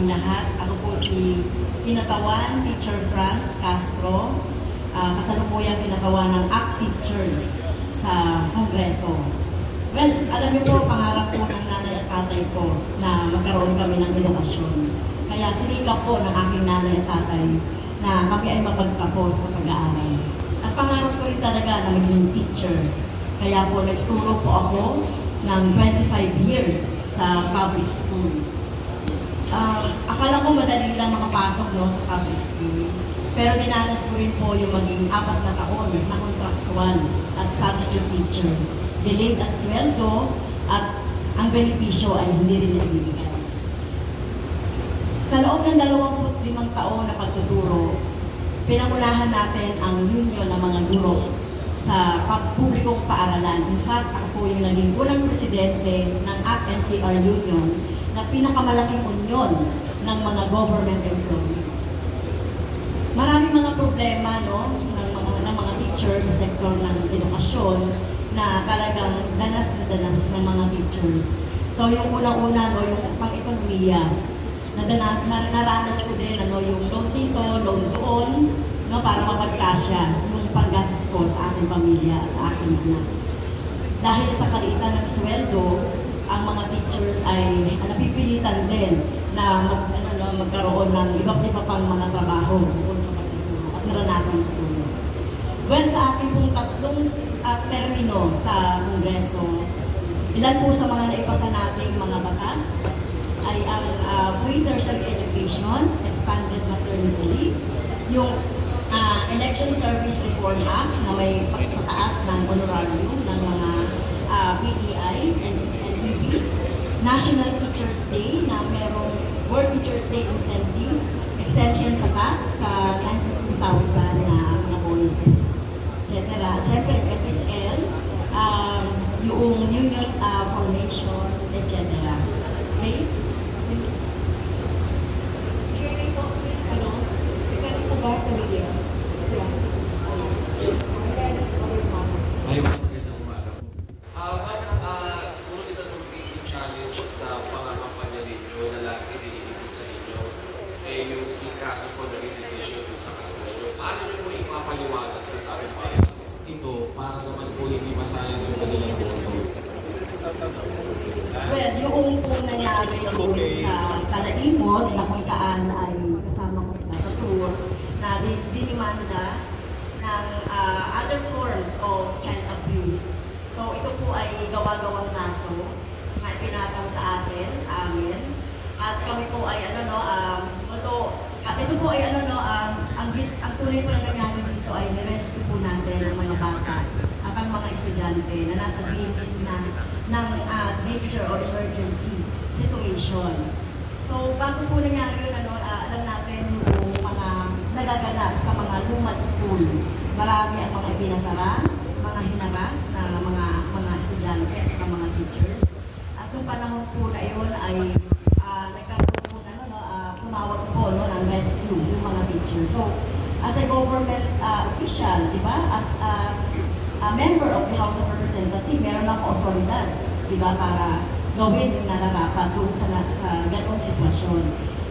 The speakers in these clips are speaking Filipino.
ating lahat. Ako po si Pinatawan Teacher Franz Castro, uh, kasalukuyang pinagawa ng ACT Teachers sa Kongreso. Well, alam niyo po, pangarap po ng nanay at tatay ko na magkaroon kami ng edukasyon. Kaya sinikap po ng aking nanay at tatay na kami ay mapagtapos sa pag-aaral. Ang pangarap ko rin talaga na maging teacher. Kaya po nagturo po ako ng 25 years sa public school. Ah, akala ko madali lang makapasok no, sa public school. Pero dinanas ko rin po yung maging apat na taon na contractual at substitute teacher. Delayed at sweldo at ang benepisyo ay hindi rin nabibigay. Sa loob ng 25 taon na pagtuturo, pinangunahan natin ang union ng mga guro sa publikong paaralan. In fact, ako yung naging unang presidente ng ACT-NCR Union na pinakamalaking union ng mga government employees. Maraming mga problema no, ng mga, ng mga teachers sa sektor ng edukasyon na talagang danas na danas ng mga teachers. So yung unang-una, no, yung pang-ekonomiya, na, dana, na naranas ko din ano, yung loan dito, loan doon, no, para mapagkasya yung paggastos ko sa aking pamilya at sa aking anak. Dahil sa kaliitan ng sweldo, ang mga teachers ay napipilitan din na mag, ano, no, magkaroon ng iba't iba pang mga trabaho bukod sa pagtuturo at naranasan tutulong. Well, sa aking pong tatlong uh, termino sa Kongreso, ilan po sa mga naipasa nating mga batas ay ang uh, free tertiary education, expanded maternity yung uh, Election Service Reform Act na may pagpataas ng honorarium ng mga uh, PBs, National pong nangyari doon sa Kalaimot na kung saan ay kasama ko na sa tour na din- dinimanda ng ah, other forms of child abuse. So ito po ay gawa-gawang kaso na pinataw sa atin, sa amin. At kami po ay ano no, um, although, at ito po ay ano no, um, ang, ang tunay po na nangyari dito ay nirescue po natin ang mga bata at ang mga estudyante na nasa gilid na ng uh, danger or emergency situation. So, bago po nangyari yun, ano, ah, alam natin yung mga nagaganap sa mga lumad school. Marami ang mga ipinasara, mga hinaras na mga mga estudyante at mga teachers. At nung panahon po na yun ay uh, nagkaroon po ano, no, ah, tumawag po no, ng rescue yung mga teachers. So, as a government ah, official, di ba, as, as a member of the House of Representatives, meron ako otoridad, di ba, para gawin yung nararapat doon sa, sa ganong sitwasyon.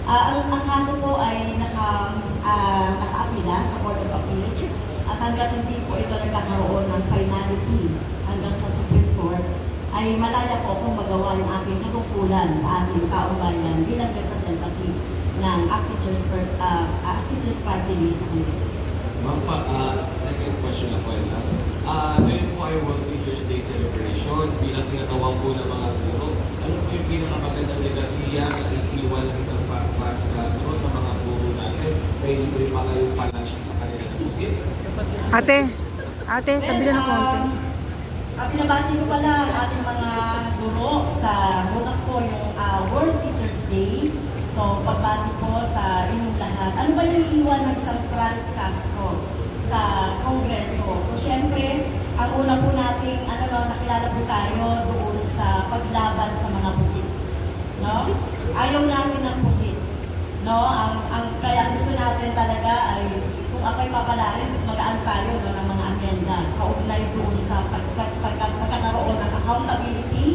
Ah, ang, ang kaso po ay naka, ah, nakaapila sa Court of Appeals at hanggat hindi po ito nagkakaroon ng finality hanggang sa Supreme Court, ay malaya po akong magawa yung aking katungkulan sa ating taong bayan bilang representative ng Actors, uh, Actors Party sa Congress. Ma'am pa, ah, second question ako ay last. Ah, ngayon po ay World Teachers Day celebration bilang tinatawag po ng mga guro. Ano po yung pinakamagandang legasiya na iiwan ng isang Franz Castro sa mga guro natin? May libre pa kayong panansya sa kanila na pusit? Ate, ate, tabi na ng konti. Uh, pinabati ko pala ang ating mga guro sa bukas po yung ah, World Teachers Day. So, pagbati ko sa inyong lahat. Ano ba yung iwan ng San Franz Castro sa Kongreso? So, syempre, ang una po No? Ayaw namin ng pusit. No, ang, ang kaya gusto natin talaga ay kung ako'y papalarin, magaan tayo no, ng mga amyenda kaugnay doon sa pag, pag, pag, pagkakaroon ng accountability,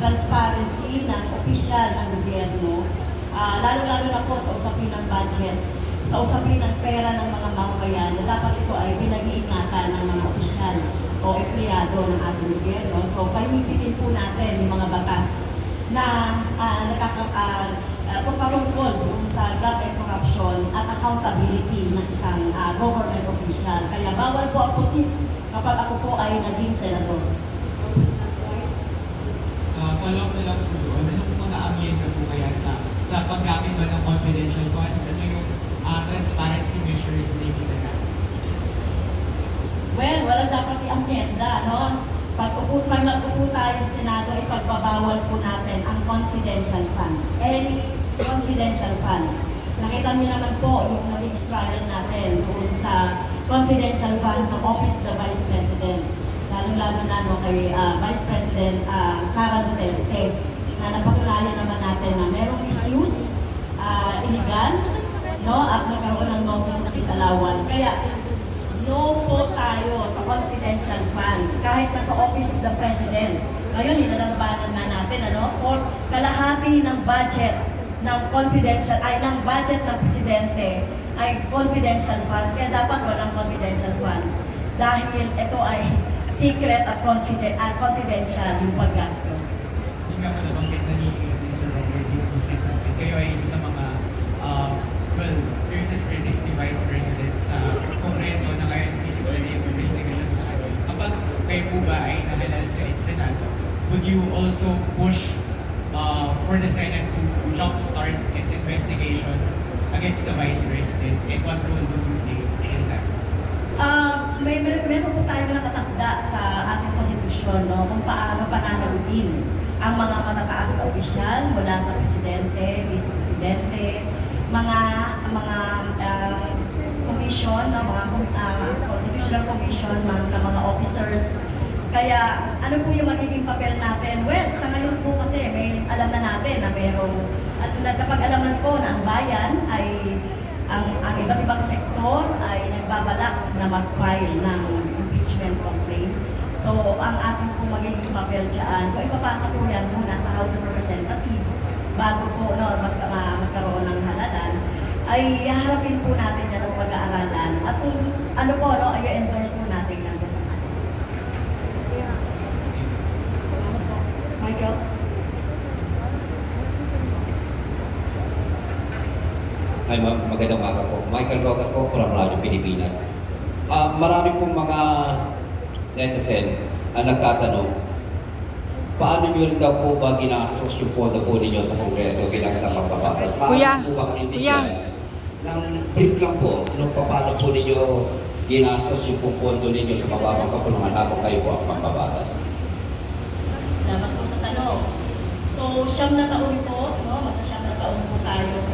transparency ng opisyal ng gobyerno Ah, lalo-lalo na po sa usapin ng budget, sa usapin ng pera ng mga mamamayan, na dapat ito ay pinag-iingatan ng mga opisyal o empleyado ng ating gobyerno. So, pahihipitin po natin yung mga batas na uh, nakaka, uh, uh, pagpapungkol dun sa and corruption at accountability ng isang ah, government official. Kaya bawal po ang pusit kapag ako po ay naging senador. Uh, follow up na lang po doon. Anong mga amyenda po kaya sa sa paggamit ba ng confidential funds? Ano yung uh, transparency measures na ibigay Well, wala dapat i-amyenda, no? Pag upo, pag nag-upo tayo sa Senado, ay pagbabawal po natin ang confidential funds. Any confidential funds. Nakita niyo naman po yung naging struggle natin doon sa confidential funds ng Office of the Vice President. Lalo-lalo na no, kay ah, Vice President ah, Sara Duterte na napatunayan naman natin na merong misuse, ah, illegal, no, at nagkaroon ng notice na disallowance. Kaya, no po tayo sa confidential funds kahit na sa Office of the President. Ngayon, nilalabanan na natin, ano, for kalahati ng budget ng confidential, ay ng budget ng Presidente ay confidential funds. Kaya dapat walang confidential funds. Dahil ito ay secret at, confiden- at confidential yung paggastos. Hindi nga po nabanggit na ni Mr. Robert yung visit natin. Kayo ay isa sa mga, uh, well, fiercest critics ni Vice President sa Kongreso na ngayon sinisipula na yung investigation sa kanya. Kapag ba ay nahalal sa Senado, would you also push uh, for the Senate to jumpstart its investigation against the Vice President? And what role would you play in that? Ah, may, may meron po tayo nakatakda sa ating konstitusyon no, kung paano pananagutin ang mga matataas na opisyal mula sa presidente, vice-presidente, mga mga ah, commission, no, mga uh, constitutional commission, mga, mga officers. Kaya ano po yung magiging papel natin? Well, sa ngayon po kasi may alam na natin na mayroong at napag-alaman ko na ang bayan ay ang, ang iba't ibang sektor ay nagbabalak na mag-file ng impeachment complaint. So, ang ating po magiging papel dyan, kung ipapasa po yan muna sa House of Representatives bago po no, mag, uh, magkaroon ng halalan, ay haharapin po natin yan ang pag-aaralan. At kung ano po, no, ay endorse po natin yan sa kanila. Salamat po. Michael? Ay, ma- magandang umaga po. Michael Rogas po, from Radyo Pilipinas. Ah, marami pong mga netizen ang nagtatanong, paano nyo rin daw po ba ginastos yung pondo po ninyo sa Kongreso bilang sa? Paano Kuya, po ba kuya. kinibigyan ng brief lang po nung paano po ninyo ginastos yung pondo ninyo sa mababang kapulungan habang kayo po ang pagbabatas? Salamat po sa tanong. So, siyam na taon po, no? Magsasyam na taon po tayo sa.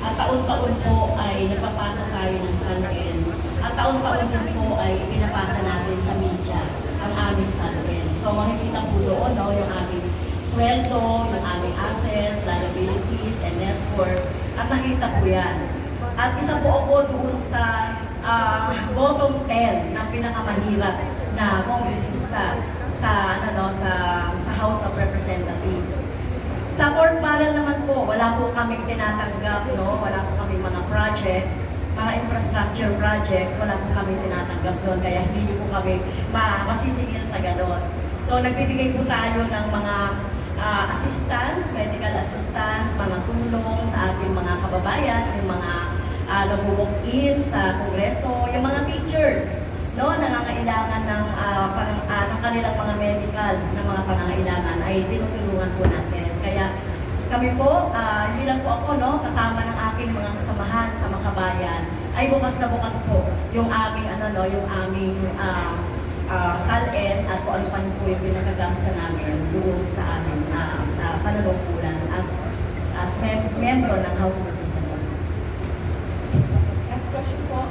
At taon-taon po ay napapasa tayo ng SALN. At taon-taon din po ay pinapasa natin sa media ang aming SALN. So, makikita po doon, no? Yung aming sweldo, yung aming assets, liabilities, and net worth. At nakita po yan. At isa po ako doon sa ah, bottom 10 ng pinakamahirap na kongresista sa ano no, sa sa House of Representatives. Sa Barrel naman po, wala po kaming tinatanggap, no? Wala po kaming mga projects, mga infrastructure projects, wala po kaming tinatanggap doon, kaya hindi po kami ma masisingil sa ganon. So, nagbibigay po tayo ng mga ah, assistance, medical assistance, mga tulong sa ating mga kababayan, yung mga uh, in sa kongreso, yung mga teachers, no, nangangailangan ng, ah, pang, ah, ng kanilang mga medical na mga pangangailangan ay tinutulungan po natin. Kaya kami po, ah, hindi lang po ako, no, kasama ng aking mga kasamahan sa mga kabayan, ay bukas na bukas po yung aming, ano, no, yung aming ah, ah, SALN at kung ano pa po yung pinagkagastosan namin doon sa aming uh, uh, panunungkulan as as mem- membro ng House of Representatives. Last question po.